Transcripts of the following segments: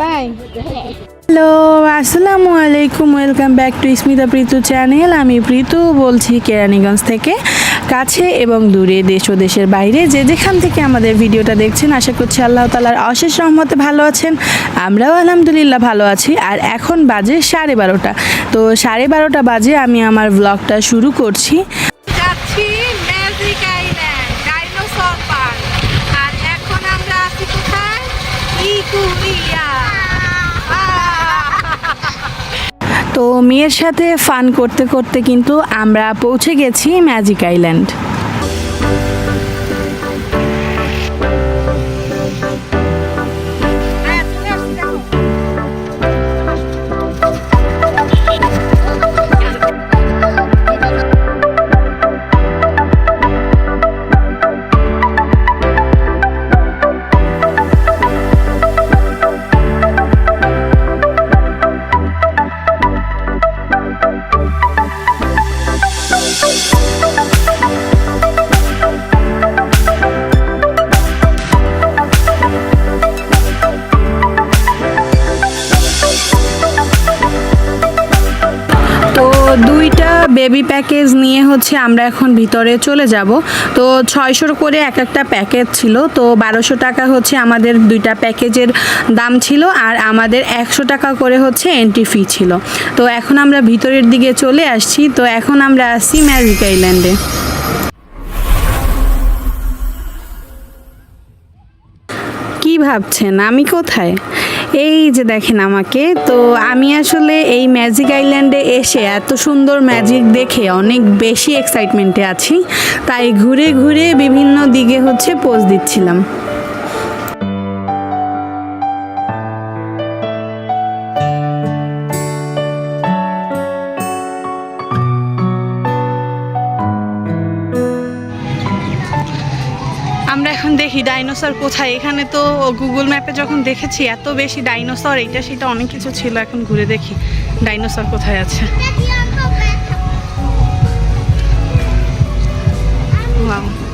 পাই hello আসসালামু আলাইকুম welcome back to Smita Preetu channel আমি প্রীতু বলছি কেরানীগঞ্জ থেকে। কাছে এবং দূরে দেশ ও দেশের বাইরে যে যেখান থেকে আমাদের ভিডিওটা দেখছেন আশা করছি আল্লাহ তালার অশেষ রহমতে ভালো আছেন। আমরাও আলহামদুলিল্লাহ ভালো আছি। আর এখন বাজে সাড়ে বারোটা। তো সাড়ে বারোটা বাজে আমি আমার ব্লগটা শুরু করছি। আর এখন আমরা আছি কোথায়? তো মেয়ের সাথে ফান করতে করতে কিন্তু আমরা পৌঁছে গেছি ম্যাজিক আইল্যান্ড বেবি প্যাকেজ নিয়ে হচ্ছে আমরা এখন ভিতরে চলে যাব। তো ছয়শোর করে এক একটা প্যাকেজ ছিল। তো বারোশো টাকা হচ্ছে আমাদের দুইটা প্যাকেজের দাম ছিল আর আমাদের একশো টাকা করে হচ্ছে এন্ট্রি ফি ছিল। তো এখন আমরা ভিতরের দিকে চলে আসছি। তো এখন আমরা আসছি ম্যাজিক আইল্যান্ডে কি ভাবছেন? আমি কোথায়? এই যে দেখেন আমাকে, তো আমি আসলে এই ম্যাজিক আইল্যান্ডে এসে এত সুন্দর ম্যাজিক দেখে অনেক বেশি এক্সাইটমেন্টে আছি, তাই ঘুরে ঘুরে বিভিন্ন দিকে হচ্ছে পোজ দিচ্ছিলাম। ডাইনোসর কোথায়? এখানে তো গুগল ম্যাপে যখন দেখেছি এত বেশি ডাইনোসর এইটা সেটা অনেক কিছু ছিল। এখন ঘুরে দেখি ডাইনোসর কোথায় আছে। Wow.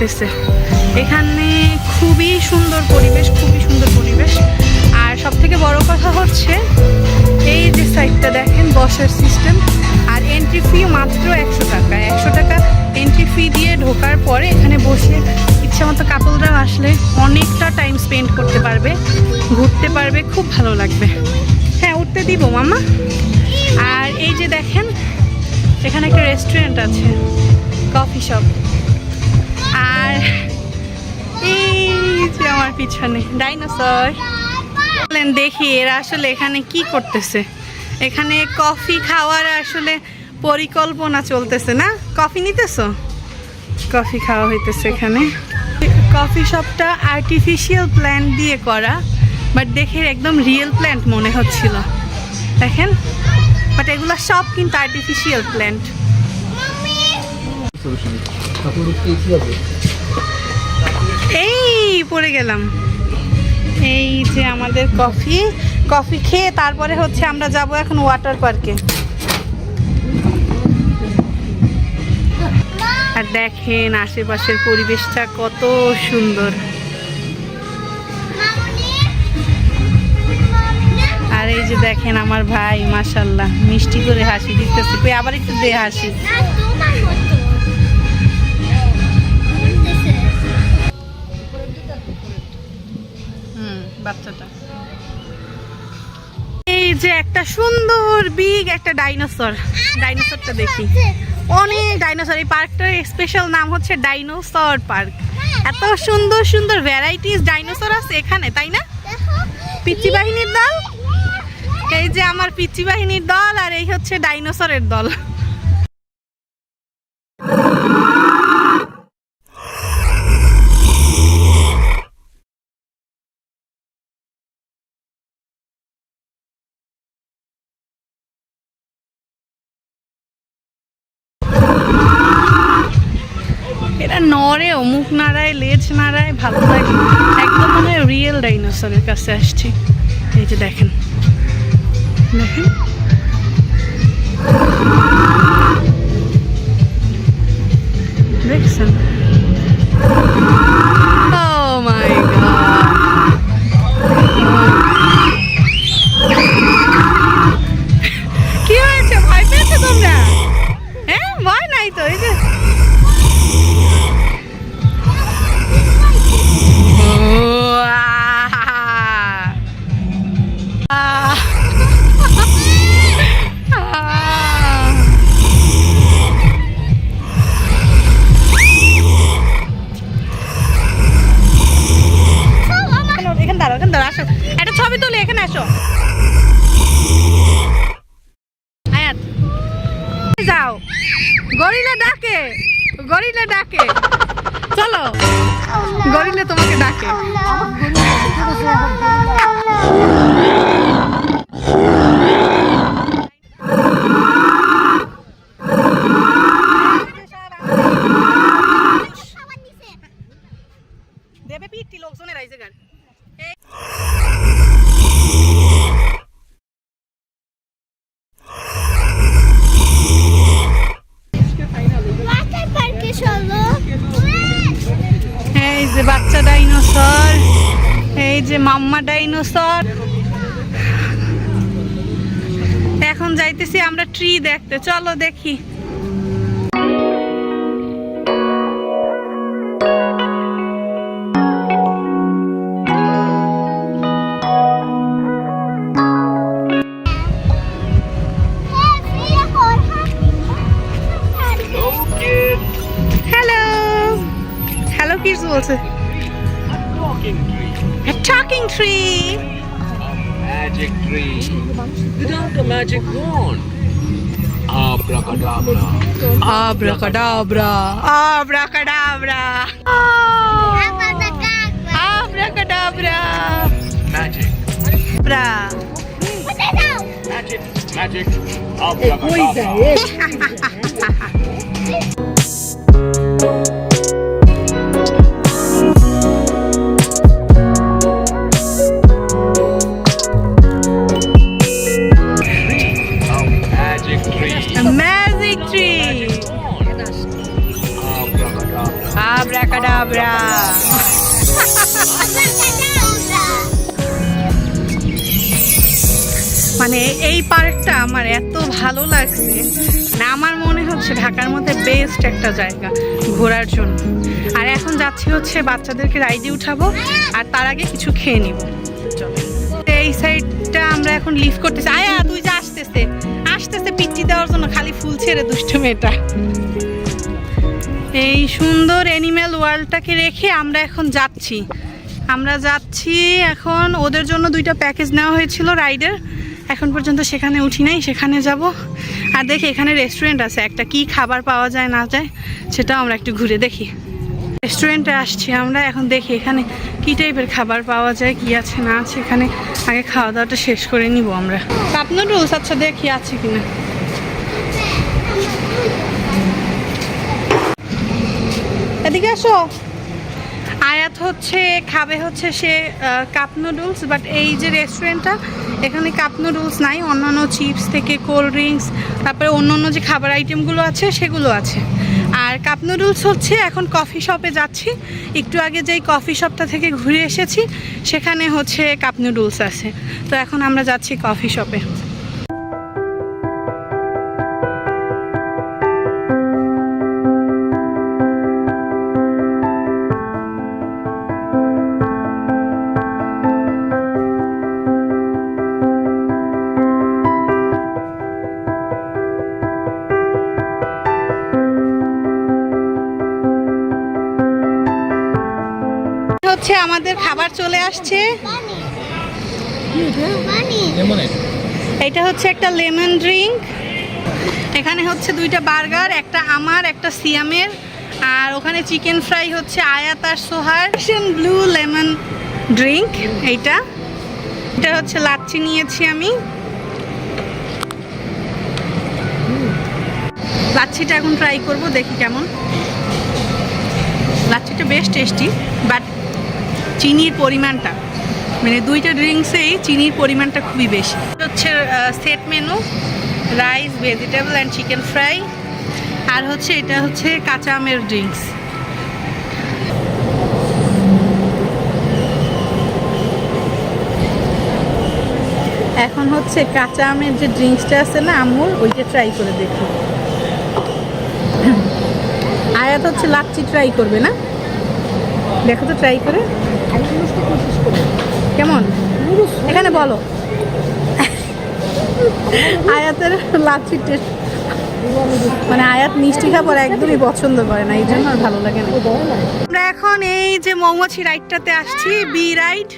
লাগতেছে এখানে খুবই সুন্দর পরিবেশ, খুবই সুন্দর পরিবেশ। আর সব থেকে বড় কথা হচ্ছে, এই যে সাইডটা দেখেন বসার সিস্টেম আর এন্ট্রি ফি মাত্র একশো টাকা। একশো টাকা এন্ট্রি ফি দিয়ে ঢোকার পরে এখানে বসে ইচ্ছা মতো কাপলরাও আসলে অনেকটা টাইম স্পেন্ড করতে পারবে, ঘুরতে পারবে, খুব ভালো লাগবে। হ্যাঁ উঠতে দিব মামা আর এই যে দেখেন, এখানে একটা রেস্টুরেন্ট আছে কফি শপ আর এই যে আমার পিছনে ডাইনোসর। বলেন দেখি এরা আসলে এখানে কি করতেছে? এখানে কফি খাওয়ার আসলে পরিকল্পনা চলতেছে না? কফি নিতেছো? কফি খাওয়া হইতেছে এখানে। কফি শপটা আর্টিফিশিয়াল প্ল্যান্ট দিয়ে করা বাট দেখে একদম রিয়েল প্ল্যান্ট মনে হচ্ছিল। দেখেন? বাট এগুলো সব কিন্তু আর্টিফিশিয়াল প্ল্যান্ট এই পড়ে গেলাম। এই যে আমাদের কফি। কফি খেয়ে তারপরে হচ্ছে আমরা যাব এখন ওয়াটার পার্কে আর দেখেন আশেপাশের পরিবেশটা কত সুন্দর। আর এই যে দেখেন আমার ভাই মাসাল্লাহ মিষ্টি করে হাসি কই, আবার একটু দে হাসি। বাচ্চাটা। এই যে একটা সুন্দর বিগ একটা ডাইনোসর ডাইনোসরটা দেখি। অনেক ডাইনোসর এই পার্কটার স্পেশাল নাম হচ্ছে ডাইনোসর পার্ক এত সুন্দর সুন্দর ভ্যারাইটিস ডাইনোসর আছে এখানে, তাই না? পিচ্চি বাহিনীর দল? এই যে আমার পিচ্চি বাহিনীর দল আর এই হচ্ছে ডাইনোসরের দল। লেজ ভালো লাগে। একদম মনে রিয়েল ডাইনোসরের কাছে আসছি। এই যে দেখেন। দেখেন। দেখছেন? এখন যাইতেছি আমরা ট্রি দেখতে। চলো দেখি। কিডস বলছে। A talking tree. Magic tree without a magic wand. Abracadabra. Abracadabra. Abracadabra. Oh. Abracadabra. Magic. Bra. Magic. Magic. Abracadabra. Eh? A Abracadabra. মানে এই পার্কটা আমার এত ভালো লাগছে। না আমার মনে হচ্ছে ঢাকার মধ্যে বেস্ট একটা জায়গা ঘোরার জন্য। আর এখন যাচ্ছি হচ্ছে বাচ্চাদেরকে রাইডে উঠাবো আর তার আগে কিছু খেয়ে নিব। এই সাইডটা আমরা এখন লিভ করতেছি। আয়া, তুই যা আসতেছে। আসতেছে পিচ্ছি দেওয়ার জন্য খালি ফুল ছেড়ে দুষ্ট মেয়েটা। এই সুন্দর অ্যানিম্যাল ওয়ার্ল্ডটাকে রেখে আমরা এখন যাচ্ছি। আমরা যাচ্ছি এখন, ওদের জন্য দুইটা প্যাকেজ নেওয়া হয়েছিল রাইডের এখন পর্যন্ত সেখানে উঠি নাই, সেখানে যাব। আর দেখি এখানে রেস্টুরেন্ট আছে, একটা কি খাবার পাওয়া যায়, না যায়, সেটাও আমরা একটু ঘুরে দেখি। রেস্টুরেন্টে আসছি আমরা, এখন দেখি এখানে কি টাইপের খাবার পাওয়া যায়, কি আছে, না আছে, এখানে আগে খাওয়া দাওয়াটা শেষ করে নিব আমরা। কাপ নুডলস আচ্ছা দেখি আছে কিনা। এদিকে আসো। আয়াত হচ্ছে, খাবে হচ্ছে সে কাপ নুডলস বাট এই যে রেস্টুরেন্টটা এখানে কাপ নুডলস নাই, অন্যান্য চিপস থেকে কোল্ড ড্রিঙ্কস তারপরে অন্য অন্য যে খাবার আইটেমগুলো আছে, সেগুলো আছে। আর কাপ নুডলস হচ্ছে, এখন কফি শপে যাচ্ছি। একটু আগে যেই কফি শপটা থেকে ঘুরে এসেছি, সেখানে হচ্ছে কাপ নুডলস আছে। তো এখন আমরা যাচ্ছি কফি শপে হচ্ছে আমাদের খাবার চলে আসছে। এটা হচ্ছে একটা লেমন ড্রিঙ্ক। এখানে হচ্ছে দুইটা বার্গার একটা আমার একটা সিয়ামের। আর ওখানে চিকেন ফ্রাই হচ্ছে আয়াত আর সোহার। ব্লু লেমন ড্রিঙ্ক এইটা। এটা হচ্ছে লাচ্ছি নিয়েছি আমি। লাচ্ছিটা এখন ট্রাই করব দেখি কেমন। লাচ্ছিটা বেশ টেস্টি বাট চিনির পরিমাণটা। মানে দুইটা ড্রিঙ্কসেই চিনির পরিমাণটা খুবই বেশি। হচ্ছে set menu rice vegetable and chicken fry আর হচ্ছে এটা হচ্ছে কাঁচা আমের ড্রিঙ্কস এখন হচ্ছে কাঁচা আমের যে ড্রিঙ্কসটা আছে না আমুল ওইটা ট্রাই করে দেখি। আয়াত হচ্ছে লাচ্ছি ট্রাই করবে না? দেখো তো ট্রাই করে। কেমন? এখানে বলো। আয়াতের লাচ্ছি টেস্ট মানে আয়াত মিষ্টি খাবার একদমই পছন্দ করে না এই জন্য আর ভালো লাগে না। আমরা এখন এই যে মৌমাছি রাইডটাতে আসছি বি রাইড।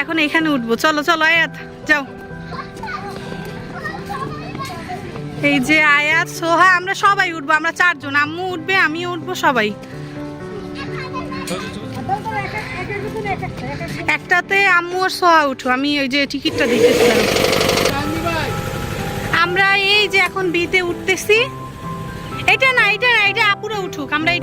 এখন এখানে উঠবো। চলো চলো আয়াত যাও। এই যে আয়াত সোহা আমরা সবাই উঠবো। আমরা চারজন আম্মু উঠবে আমিও উঠবো সবাই। একটাতে আম্মু আর সোয়া উঠো আমি ওই যে টিকিটটা দিতেছিলাম আমরা এই যে এখন বিতে উঠতেছি। এটা না এটা না এটা আপুরা উঠুক আমরা এই-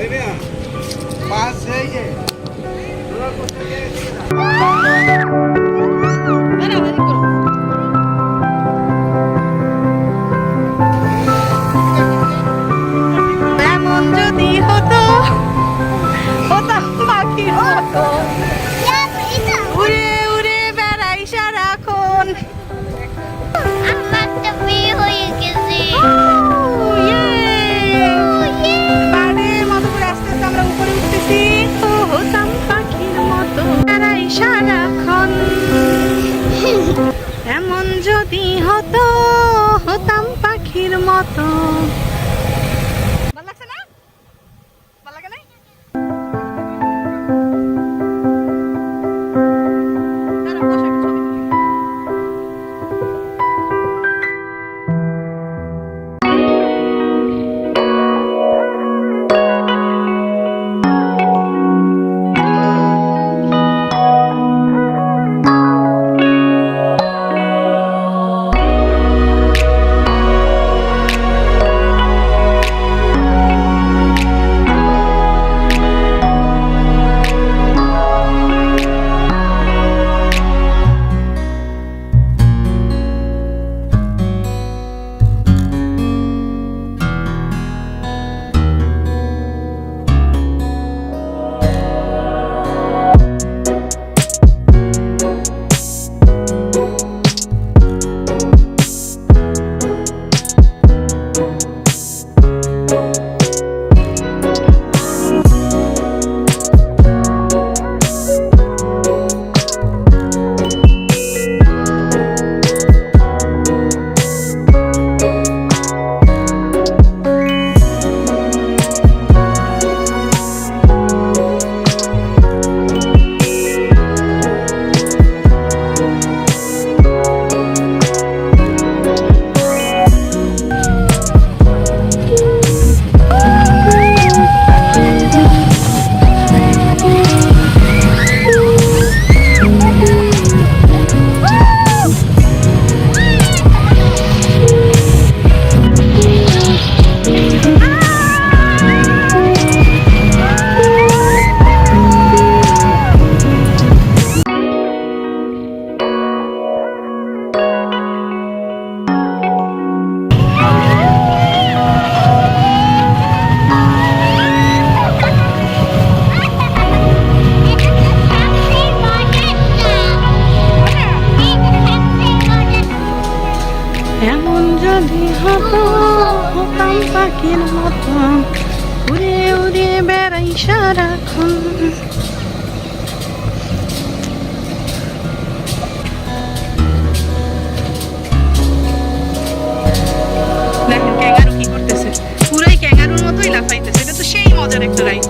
দেখেন ক্যাঙ্গারু কি করতেছে। পুরাই ক্যাঙ্গারুর মতোই লাফাইতেছে। এটা তো সেই মজার একটা রাইড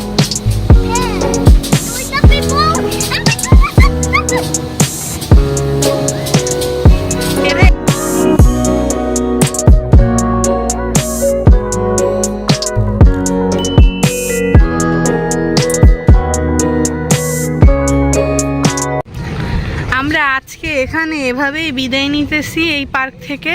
আমরা আজকে এখানে এভাবেই বিদায় নিতেছি এই পার্ক থেকে।